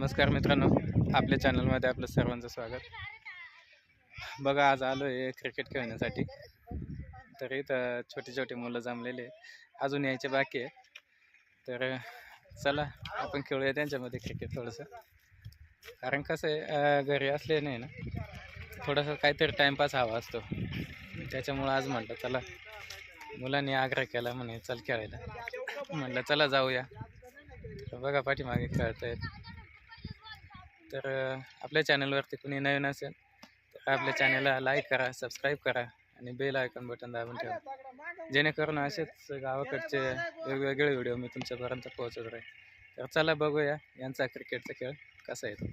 नमस्कार मित्रांनो आपल्या चॅनलमध्ये आपलं सर्वांचं स्वागत. बघा आज आलो आहे क्रिकेट खेळण्यासाठी. तर इथं छोटे छोटे मुलं जमलेले आहे. अजून यायचे बाकी आहे तर चला आपण खेळूया त्यांच्यामध्ये क्रिकेट थोडंसं. कारण कसं आहे घरी असले नाही ना थोडंसं काहीतरी टाईमपास हवा असतो. त्याच्यामुळं आज म्हटलं चला मुलांनी आग्रह केला म्हणे चल खेळायला. म्हटलं चला जाऊया. बघा पाठीमागे खेळत आहेत तर आपल्या चॅनलवरती कुणी नवीन असेल तर आपल्या चॅनलला लाईक करा सबस्क्राईब करा आणि बेल आयकॉन बटन दाबून ठेवा. जेणेकरून असेच गावाकडचे वेगवेगळे व्हिडिओ मी तुमच्यापर्यंत पोहोचत राहील तर चला बघूया यांचा क्रिकेटचा खेळ कसा येतो.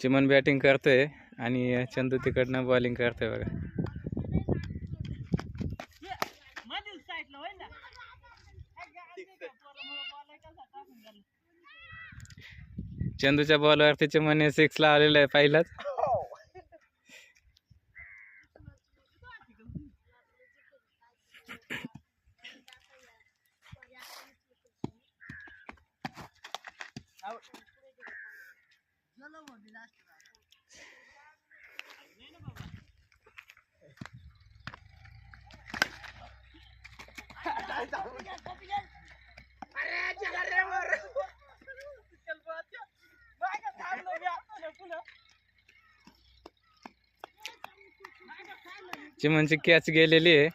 चिमन बॅटिंग करतोय. आणि चंदू तिकडनं बॉलिंग करतोय बघा. चंदूच्या बॉलवरती चिमनने सिक्स लावलेलं आहे पहिलाच. चिमनची कॅच गेलेली आहे.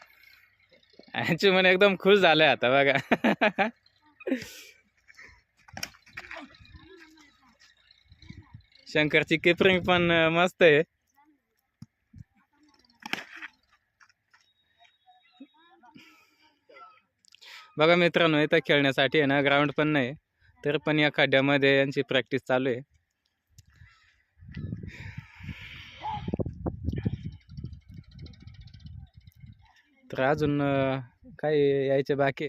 आणि चिमन एकदम खुश झालाय आता बघा. शंकरची किपरिंग पण मस्त आहे. बघा मित्रांनो इथं खेळण्यासाठी आहे ना ग्राउंड पण नाही. तर पण या खड्ड्यामध्ये यांची प्रॅक्टिस चालू आहे. तर अजून काही यायचे बाकी